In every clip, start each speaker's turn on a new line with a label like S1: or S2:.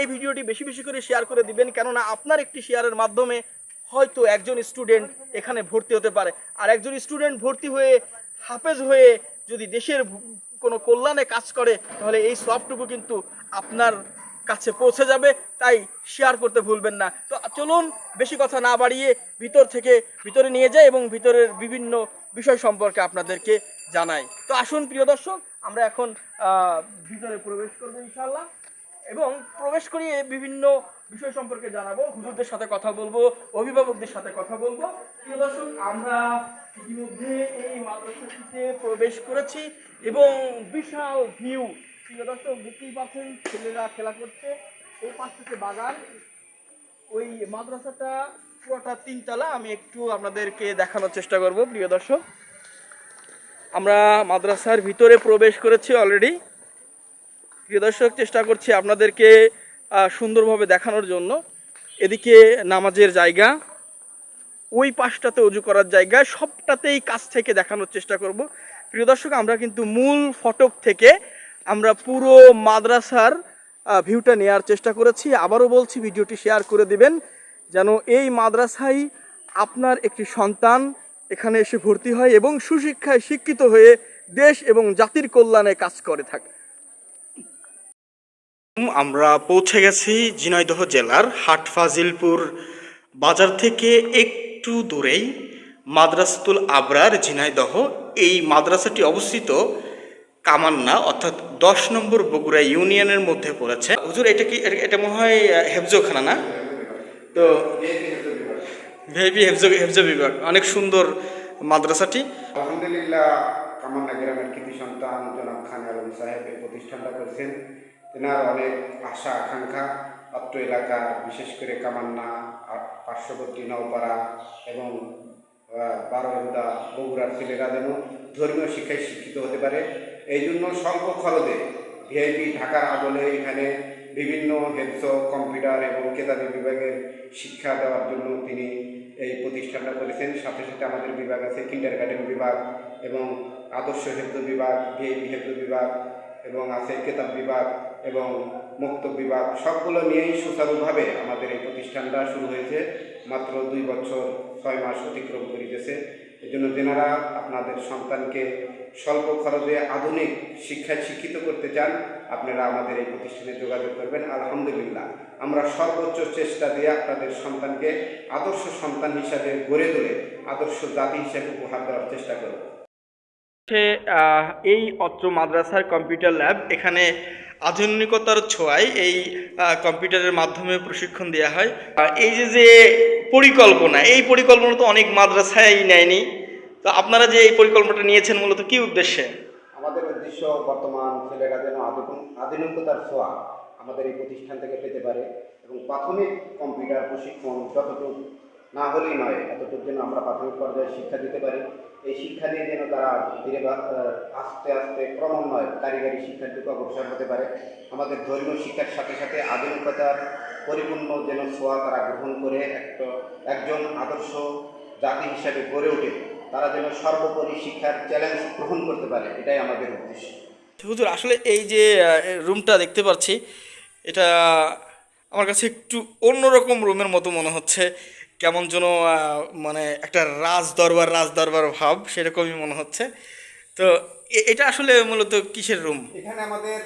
S1: এই ভিডিওটি বেশি বেশি করে শেয়ার করে দিবেন, কেননা আপনার একটি শেয়ারের মাধ্যমে হয়তো একজন স্টুডেন্ট এখানে ভর্তি হতে পারে। আর একজন স্টুডেন্ট ভর্তি হয়ে, হাফেজ হয়ে যদি দেশের কোনো কল্যাণে কাজ করে, তাহলে এই সবটুকু কিন্তু আপনার কাছে পৌঁছে যাবে, তাই শেয়ার করতে ভুলবেন না। তো চলুন, বেশি কথা না বাড়িয়ে ভিতর থেকে ভিতরে নিয়ে যাই এবং ভিতরের বিভিন্ন বিষয় সম্পর্কে আপনাদেরকে জানাই। তো আসুন, প্রিয় দর্শক, আমরা এখন ভিতরে প্রবেশ করব ইনশাল্লাহ এবং প্রবেশ করিয়ে বিভিন্ন বিষয় সম্পর্কে জানাব, হুজুরদের সাথে কথা বলব, অভিভাবকদের সাথে কথা বলব। প্রিয় দর্শক, আমরা ইতিমধ্যে এই মাদ্রাসাটিতে প্রবেশ করেছি এবং বিশাল ভিউ। প্রিয় দর্শক, দেখতেই পাচ্ছেন, ছেলেরা খেলা করছে। এই পাশ থেকে বাগান। ওই মাদ্রাসাটা পুরোটা তিনতলা। আমি একটু আপনাদেরকে দেখানোর চেষ্টা করব, প্রিয় দর্শক। আমরা মাদ্রাসার ভিতরে প্রবেশ করেছি অলরেডি প্রিয় দর্শক, চেষ্টা করছি আপনাদেরকে সুন্দরভাবে দেখানোর জন্য। এদিকে নামাজের জায়গা, ওই পাশটাতে উজু করার জায়গা, সবটাতেই কাছ থেকে দেখানোর চেষ্টা করব। প্রিয় দর্শক, আমরা কিন্তু মূল ফটক থেকে আমরা পুরো মাদ্রাসার ভিউটা নেওয়ার চেষ্টা করেছি। আবারও বলছি, ভিডিওটি শেয়ার করে দিবেন, যেন এই মাদ্রাসায় আপনার একটি সন্তান এখানে এসে ভর্তি হয় এবং সুশিক্ষায় শিক্ষিত হয়ে দেশ এবং জাতির কল্যাণে কাজ করে থাকে। আমরা পৌঁছে গেছি ঝিনাইদহ জেলার হাটফাজিলপুর বাজার থেকে একটু দূরেই মাদ্রাসাতুল আবরার ঝিনাইদহ। এই মাদ্রাসাটি অবস্থিত কামান্না, অর্থাৎ দশ নম্বর বগুড়া ইউনিয়নের মধ্যে পড়েছে। হুজুর, এটা কি এটা- মনে হয় হেফজোখানা না? তো ভিআইপি হেফজো হেফজো বিভাগ। অনেক সুন্দর মাদ্রাসাটি।
S2: আলহামদুলিল্লাহ, কামান্না গ্রামের কৃতি সন্তান জনাব খান আলম সাহেব এই প্রতিষ্ঠানটা করেছেন। তেনার অনেক আশা, আকাঙ্ক্ষা, অত্র এলাকার, বিশেষ করে কামান্না পার্শ্ববর্তী নওপাড়া এবং বারোহুদা বগুড়ার ছেলেরা যেন ধর্মীয় শিক্ষায় শিক্ষিত হতে পারে। এই জন্য স্বল্প খরচে ভিআইপি ঢাকার আদলে এখানে বিভিন্ন হেলথ কম্পিউটার এবং কেতাবি বিভাগের শিক্ষা দেওয়ার জন্য তিনি এই প্রতিষ্ঠানটা করেছেন। সাথে সাথে আমাদের বিভাগ আছে কিন্ডার গার্ডেন বিভাগ এবং আদর্শ হেলথ বিভাগ, ভিআইপি হেলথ বিভাগ এবং আছে কেতাব বিভাগ। এবং মুক্ত বিভাগ সবগুলো নিয়েই সুচারুভাবে আমাদের এই প্রতিষ্ঠানটা শুরু হয়েছে। মাত্র দুই বছর, ছয় মাস অতিক্রম করিতেছে। এই জন্য যেনারা আপনাদের সন্তানকে স্বল্প খরচে আধুনিক শিক্ষায় শিক্ষিত করতে চান, আপনারা আমাদের এই প্রতিষ্ঠানে যোগাযোগ করবেন। আলহামদুলিল্লাহ। আমরা সর্বোচ্চ চেষ্টা দিয়ে আপনাদের সন্তানকে আদর্শ সন্তান হিসাবে গড়ে তুলে আদর্শ জাতি হিসাবে উপহার দেওয়ার চেষ্টা করব।
S1: হচ্ছে এই অত্র মাদ্রাসার কম্পিউটার ল্যাব। এখানে আধুনিকতার ছোঁয়ায় এই কম্পিউটারের মাধ্যমে প্রশিক্ষণ দেওয়া হয়। এই যে যে পরিকল্পনা, এই পরিকল্পনা তো অনেক মাদ্রাসায় নেয়নি। তো আপনারা যে এই পরিকল্পনাটা নিয়েছেন মূলত কি উদ্দেশ্যে?
S2: আমাদের উদ্দেশ্য বর্তমান ছেলেরা যেন আধুনিক, আধুনিকতার ছোঁয়া আমাদের এই প্রতিষ্ঠান থেকে পেতে পারে এবং প্রাথমিক কম্পিউটার প্রশিক্ষণ যতটুকু না হলেই নয়, এতটুকু যেন আমরা প্রাথমিক পর্যায়ে শিক্ষা দিতে পারি। এই শিক্ষা দিয়ে যেন তারা ধীরে আস্তে আস্তে ক্রমান্বয়ে কারিগরি শিক্ষার দিকে অগ্রসর হতে পারে। আমাদের ধর্মীয় শিক্ষার সাথে সাথে আধুনিকতার পরিপূর্ণ যেন ছোঁয়া তারা গ্রহণ করে, একটা, একজন আদর্শ জাতি হিসাবে গড়ে ওঠে, তারা যেন সর্বোপরি শিক্ষার চ্যালেঞ্জ গ্রহণ করতে পারে, এটাই আমাদের উদ্দেশ্য।
S1: হুজুর, আসলে এই যে রুমটা দেখতে পাচ্ছি, এটা আমার কাছে একটু অন্যরকম রুমের মতো মনে হচ্ছে। কেমন যেন মানে একটা রাজ দরবার রাজ দরবার ভাব সেরকমই মনে হচ্ছে। তো এ- এটা আসলে মূলত কিসের রুম
S2: এখানে আমাদের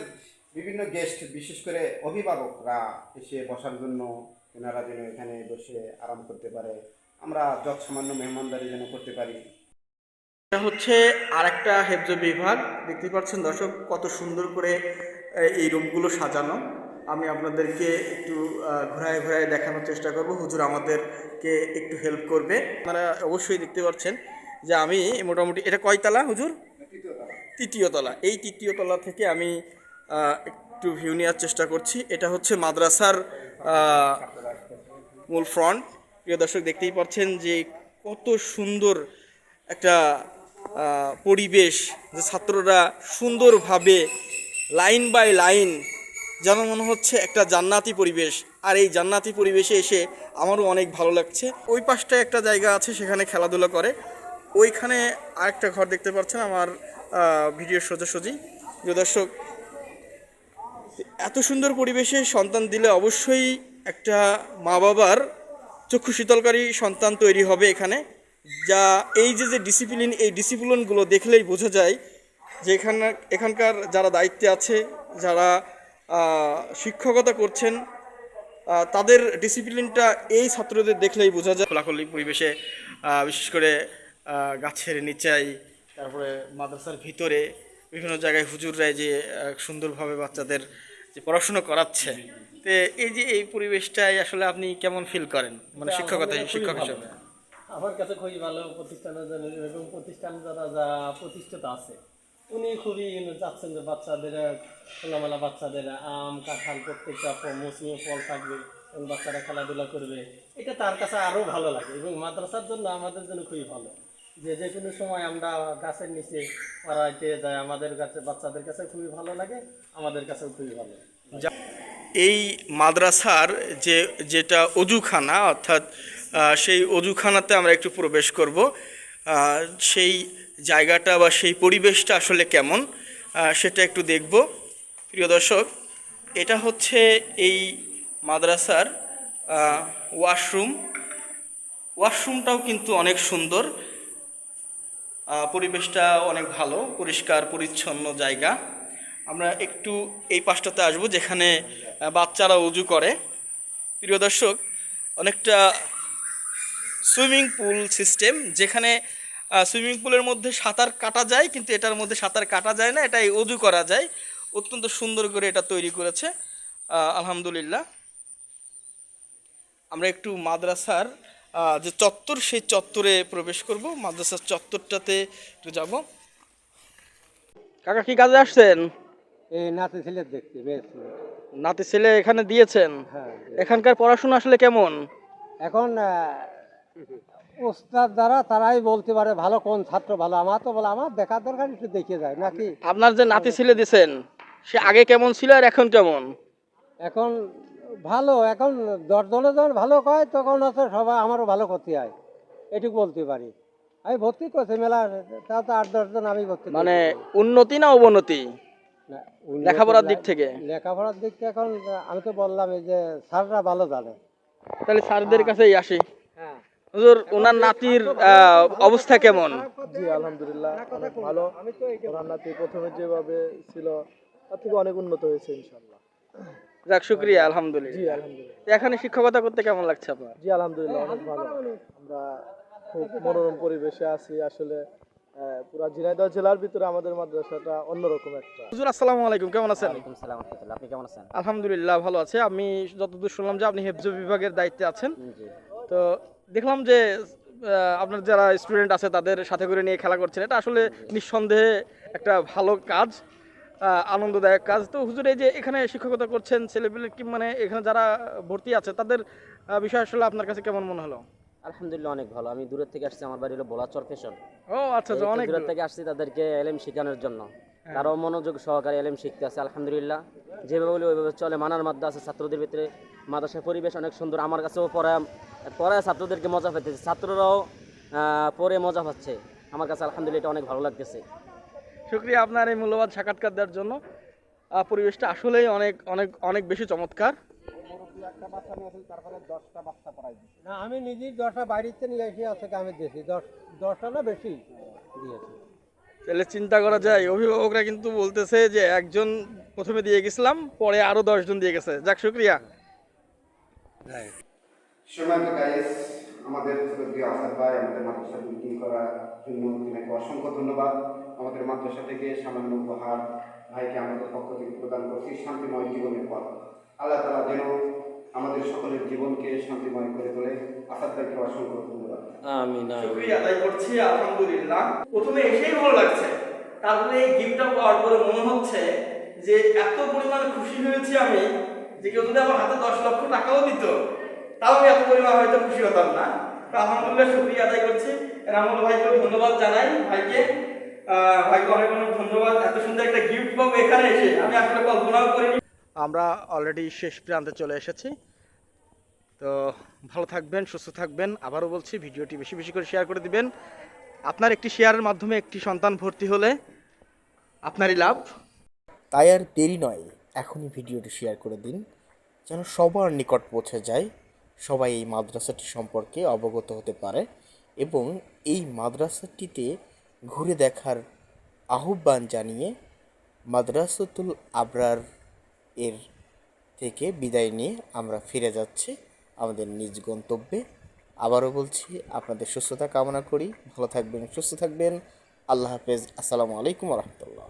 S2: বিভিন্ন গেস্ট বিশেষ করে অভিভাবকরা এসে বসার জন্য এনারা যেন এখানে বসে আরাম করতে পারে। আমরা যত সামান্য মেহমানদারি যেন করতে পারি।
S1: এটা হচ্ছে আরেকটা হেফজ বিভাগ। দেখতে পাচ্ছেন দর্শক কত সুন্দর করে এই রুমগুলো সাজানো। আমি আপনাদেরকে একটু ঘোরায় ঘোরায় দেখানোর চেষ্টা করব। হুজুর আমাদেরকে একটু হেল্প করবে। আপনারা অবশ্যই দেখতে পাচ্ছেন যে আমি মোটামুটি, এটা কয়তলা হুজুর? তৃতীয় তলা। এই তৃতীয় তলা থেকে আমি একটু ভিউ নেওয়ার চেষ্টা করছি। এটা হচ্ছে মাদ্রাসার মূল ফ্রন্ট প্রিয় দর্শক, দেখতেই পাচ্ছেন যে কত সুন্দর একটা পরিবেশ, যে ছাত্ররা সুন্দরভাবে লাইন বাই লাইন যেন মনে হচ্ছে একটা জান্নাতি পরিবেশ। আর এই জান্নাতি পরিবেশে এসে আমারও অনেক ভালো লাগছে। ওই পাশটায় একটা জায়গা আছে, সেখানে খেলাধুলা করে। ওইখানে আরেকটা ঘর দেখতে পাচ্ছেন আমার ভিডিওর সোজাসুজি। প্রিয় দর্শক, এত সুন্দর পরিবেশে সন্তান দিলে অবশ্যই একটা মা বাবার চক্ষু শীতলকারী সন্তান তৈরি হবে এখানে। যা এই যে যে ডিসিপ্লিন এই ডিসিপ্লিনগুলো দেখলেই বোঝা যায় যে এখানে, এখানকার যারা দায়িত্বে আছে, যারা শিক্ষকতা করছেন তাদের ডিসিপ্লিনটা এই ছাত্রদের দেখলেই বোঝা যায়। খোলাখুলি পরিবেশে বিশেষ করে গাছের নিচাই তারপরে মাদ্রাসার ভিতরে বিভিন্ন জায়গায় হুজুররাই যে সুন্দরভাবে বাচ্চাদের যে পড়াশুনো করাচ্ছে। তো এই যে এই পরিবেশটাই আসলে আপনি কেমন ফিল করেন? মানে শিক্ষকতা শিক্ষক হিসেবে।
S3: আমার কাছে খুবই ভালো প্রতিষ্ঠানের জন্য এবং প্রতিষ্ঠান যারা যা প্রতিষ্ঠিত আছে উনি খুবই চাচ্ছেন যে বাচ্চাদের, খোলামেলা বাচ্চাদের, আম, কাঁঠাল প্রত্যেকটা মৌসুমি ফল থাকবে, এবং বাচ্চারা খেলাধুলা করবে। এটা তার কাছে আরও ভালো লাগে, এবং মাদ্রাসার জন্য আমাদের জন্য খুবই ভালো। যে যে কোনো সময় আমরা গাছের নিচে পড়াইতে যাই, আমাদের কাছে, বাচ্চাদের কাছে খুবই ভালো লাগে, আমাদের কাছেও খুবই ভালো
S1: এই মাদ্রাসার যে, যেটা অজুখানা, অর্থাৎ সেই অজুখানাতে আমরা একটু প্রবেশ করব। সেই জায়গাটা বা সেই পরিবেশটা আসলে কেমন সেটা একটু দেখব। প্রিয় দর্শক, এটা হচ্ছে এই মাদ্রাসার ওয়াশরুম। ওয়াশরুমটাও কিন্তু অনেক সুন্দর। পরিবেশটা অনেক ভালো, পরিষ্কার, পরিচ্ছন্ন জায়গা। আমরা একটু এই পাশটাতে আসব, যেখানে বাচ্চারা উজু করে। প্রিয় দর্শক, অনেকটা সুইমিং পুল সিস্টেম, যেখানে সুইমিং পুলের মধ্যে সাঁতার কাটা যায় কিন্তু এটার মধ্যে সাঁতার কাটা যায় না এটাই উজু করা যায়। অত্যন্ত সুন্দর করে এটা তৈরি করেছে আলহামদুলিল্লাহ। আমরা একটু মাদ্রাসার যে চত্বর সেই চত্বরে প্রবেশ করব। মাদ্রাসার চত্বরটাতে একটু যাব। কাকা কি কাজে আসছেন?
S3: এই নাতি ছেলে দেখতে
S1: নাতি ছেলে এখানে দিয়েছেন?
S3: হ্যাঁ
S1: এখানকার পড়াশোনা আসলে কেমন?
S3: এখন ওস্তাদ দ্বারা তারাই বলতে পারে ভালো কোন ছাত্র ভালো আমার তো বলে আমার দেখার দরকার একটু দেখে যায় নাকি?
S1: আপনার যে নাতি ছেলে দিয়েছেন সে আগে কেমন ছিল আর এখন কেমন?
S3: এখন ভালো এখন দশ দশজনে যখন ভালো কয় তখন হচ্ছে সবাই আমারও ভালো করতে হয় এটুকু বলতে পারি। আমি ভর্তি করছি মেলা তাও তো আট দশজন আমি ভর্তি
S1: মানে উন্নতি না অবনতি? লেখাপড়ার দিক থেকে?
S3: লেখাপড়ার দিক থেকে এখন আমি তো বললাম এই যে স্যাররা ভালো জানে।
S1: তাহলে স্যারদের কাছেই আসি।
S3: হ্যাঁ।
S1: হুজুর ওনার নাতির অবস্থা কেমন?
S4: জি আলহামদুলিল্লাহ অনেক ভালো। ওনার নাতি প্রথমে যেভাবে ছিল তার থেকে অনেক উন্নত হয়েছে ইনশাল্লাহ
S1: যাক শুক্রিয়া
S4: জি
S1: আলহামদুলিল্লাহ।
S4: আলহামদুলিল্লাহ
S1: এখানে শিক্ষকতা করতে কেমন লাগছে আপনার?
S4: জি আলহামদুলিল্লাহ অনেক ভালো। আমরা খুব মনোরম পরিবেশে আছি আসলে পুরা ঝিনাইদহ জেলার ভিতরে আমাদের মাদ্রাসাটা অন্যরকম একটা।
S1: হুজুর আসসালামু আলাইকুম কেমন আছেন?
S5: ওয়ালাইকুম সালাম রহমতুল্লাহ আপনি কেমন আছেন?
S1: আলহামদুলিল্লাহ ভালো আছে। আমি যতদূর শুনলাম যে আপনি হেফজ বিভাগের দায়িত্বে আছেন।
S5: জি।
S1: তো দেখলাম যে আপনার যারা স্টুডেন্ট আছে তাদের সাথে করে নিয়ে খেলা করছেন। এটা আসলে নিঃসন্দেহে একটা ভালো কাজ আনন্দদায়ক কাজ। তো হুজুর এই যে এখানে শিক্ষকতা করছেন ছেলেপেলে কি মানে এখানে যারা ভর্তি আছে তাদের বিষয় আসলে আপনার কাছে কেমন মনে হলো?
S5: আলহামদুলিল্লাহ অনেক ভালো। আমি দূরের থেকে আসছি আমার বাড়ি হলো বলাচর ফ্যাশন।
S1: ও আচ্ছা আচ্ছা অনেক
S5: দূরের
S1: দূর।
S5: থেকে আসছি তাদেরকে এলএম শেখানোর জন্য। তারাও মনোযোগ সহকারে এলএম শিখতে আছে আলহামদুলিল্লাহ। যেভাবে বলি ওইভাবে চলে। মানার মাধ্যমে আছে ছাত্রদের ভিতরে মাদ্রাসার পরিবেশ অনেক সুন্দর। আমার কাছেও পড়ায় পড়ায় ছাত্রদেরকে মজা পেতেছে ছাত্ররাও আহ, পড়ে মজা পাচ্ছে। আমার কাছে আলহামদুলিল্লাহ এটা অনেক ভালো লাগতেছে।
S1: শুক্রিয়া আপনার এই মূল্যবান সাক্ষাৎকার দেওয়ার জন্য। আহ, পরিবেশটা আসলেই অনেক অনেক অনেক বেশি চমৎকার।
S3: না আমি নিজেই দশটা বাড়িতে নিয়ে এসে আছে আমি দিয়েছি। দশ দশটা না বেশি দিয়েছি।
S1: তাহলে চিন্তা করা যায়। অভিভাবকরা কিন্তু বলতেছে যে একজন প্রথমে দিয়ে গেছিলাম, পরে আরও দশজন দিয়ে গেছে। যাক, শুক্রিয়া।
S2: গাইস আমাদের ভাই আমাদের মাদ্রাসা বুকিং করার জন্য তিনাকে অসংখ্য ধন্যবাদ। আমাদের মাদ্রাসা থেকে সামান্য উপহার ভাইকে আমাদের পক্ষ থেকে প্রদান করছি। শান্তিময় জীবনের পথ। আল্লাহ তালা যেন আমাদের সকলের জীবনকে শান্তিময় করে তোলে। আসাদ ভাইকে অসংখ্য ধন্যবাদ
S1: শুক্রিয়া আদায় করছি আলহামদুলিল্লাহ। প্রথমে এসেই ভালো লাগছে। তারপরে এই গিফটটা পাওয়ার পরে মনে হচ্ছে যে এত পরিমাণ খুশি হয়েছি আমি যে কেউ যদি আমার হাতে দশ লক্ষ টাকাও দিত তাও আমি এত পরিমাণ হয়তো খুশি হতাম না। তো আলহামদুলিল্লাহ শুক্রিয়া আদায় করছি। রামুল ভাইকে ধন্যবাদ জানাই। ভাইকে আহ, ভাইকে অনেক অনেক ধন্যবাদ। এত সুন্দর একটা গিফট পাবো এখানে এসে। আমি আসলে কল্পনাও করিনি। আমরা অলরেডি শেষ প্রান্তে চলে এসেছি। তো ভালো থাকবেন, সুস্থ থাকবেন। আবারও বলছি, ভিডিওটি বেশি বেশি করে শেয়ার করে দিবেন। আপনার একটি শেয়ারের মাধ্যমে একটি সন্তান ভর্তি হলে আপনারই লাভ।
S6: তাই আর দেরি নয়, এখনই ভিডিওটি শেয়ার করে দিন, যেন সবার নিকট পৌঁছে যায়। সবাই এই মাদ্রাসাটি সম্পর্কে অবগত হতে পারে এবং এই মাদ্রাসাটিতে ঘুরে দেখার আহ্বান জানিয়ে মাদ্রাসাতুল আবরার এর থেকে বিদায় নিয়ে আমরা ফিরে যাচ্ছি। আমাদের নিজ গন্তব্যে। আবারও বলছি, আপনাদের সুস্থতা কামনা করি। ভালো থাকবেন, সুস্থ থাকবেন। আল্লাহ হাফেজ। আসসালামু আলাইকুম রহমতুল্লাহ।